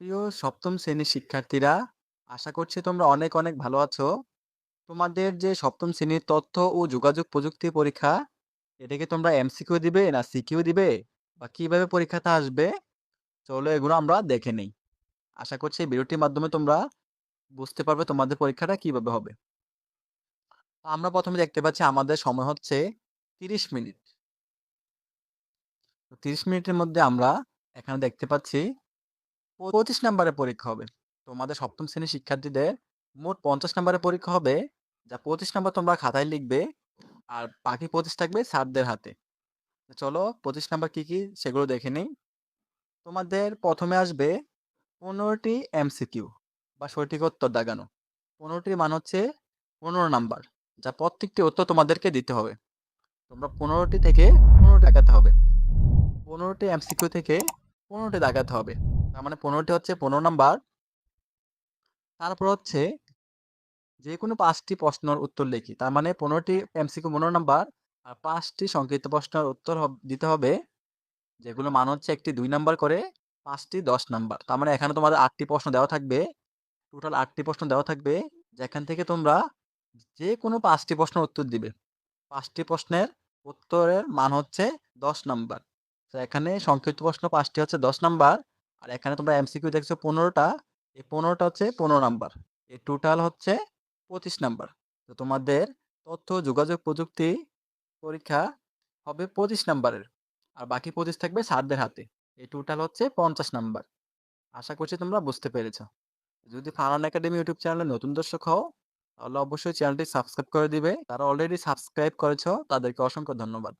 প্রিয় সপ্তম শ্রেণির শিক্ষার্থীরা, আশা করছি তোমরা অনেক, অনেক ভালো আছো। তোমাদের যে সপ্তম শ্রেণির তথ্য ও যোগাযোগ প্রযুক্তি পরীক্ষা, এটাকে তোমরা এমসিকিউ দিবে না সিকিউ দিবে? বা কীভাবে পরীক্ষাতে আসবে? চলো এগুলো আমরা দেখে নেই। আশা করছি ভিডিওটির মাধ্যমে তোমরা বুঝতে পারবে তোমাদের পরীক্ষাটা কীভাবে হবে। আমরা প্রথমে দেখতে পাচ্ছি আমাদের সময় হচ্ছে ৩০ মিনিট। তো ৩০ মিনিটের মধ্যে আমরা এখানে দেখতে পাচ্ছি ২৫ নাম্বারের পরীক্ষা হবে। তোমাদের সপ্তম শ্রেণির শিক্ষার্থীদের মোট ৫০ নাম্বারের পরীক্ষা হবে। যা ২৫ নাম্বার তোমরা খাতায় লিখবে। আর বাকি ২৫ থাকবে স্যারদের হাতে। চলো ২৫ নাম্বার কি, কি সেগুলো দেখে নেই। তোমাদের প্রথমে আসবে ১৫ টি এমসিকিউ বা সঠিক উত্তর দাগানো। ১৫ টির মান হচ্ছে ১৫ নাম্বার। যা প্রত্যেকটি উত্তর তোমাদেরকে দিতে হবে। তোমরা পনেরোটি থেকে ১৫ টি দাগাতে হবে। ১৫ টি এমসিকিউ থেকে ১৫ টি দাগাতে হবে। তার মানে পনেরোটি হচ্ছে ১৫ নাম্বার। তারপর হচ্ছে যে কোনো পাঁচটি প্রশ্নের উত্তর লিখি। তার মানে ১৫ টি এমসিকিউ ১৫ নাম্বার আর পাঁচটি সংক্ষিপ্ত প্রশ্নের উত্তর দিতে হবে। যেগুলোর মান হচ্ছে একটি দুই নাম্বার করে, পাঁচটি দশ নাম্বার। তার মানে এখানে তোমাদের আটটি প্রশ্ন দেওয়া থাকবে। টোটাল আটটি প্রশ্ন দেওয়া থাকবে। যেখান থেকে তোমরা যে কোনো পাঁচটি প্রশ্নের উত্তর দিবে। পাঁচটি প্রশ্নের উত্তরের মান হচ্ছে ১০ নাম্বার। তো এখানে সংক্ষিপ্ত প্রশ্ন পাঁচটি হচ্ছে ১০ নাম্বার। আর এখানে তোমরা এমসিকিউ দেখছ ১৫ টা। এই ১৫ টা হচ্ছে ১৫ নাম্বার। এই টোটাল হচ্ছে ২৫ নাম্বার। তো তোমাদের তথ্য যোগাযোগ প্রযুক্তি পরীক্ষা হবে ২৫ নাম্বারের। আর বাকি ২৫ থাকবে স্যারদের হাতে। এই টোটাল হচ্ছে ৫০ নাম্বার। আশা করছি তোমরা বুঝতে পেরেছ। যদি ফারান একাডেমি ইউটিউব চ্যানেলে নতুন দর্শক হও, তাহলে অবশ্যই চ্যানেলটি সাবস্ক্রাইব করে দিবে। তারা অলরেডি সাবস্ক্রাইব করেছ তাদেরকে অসংখ্য ধন্যবাদ।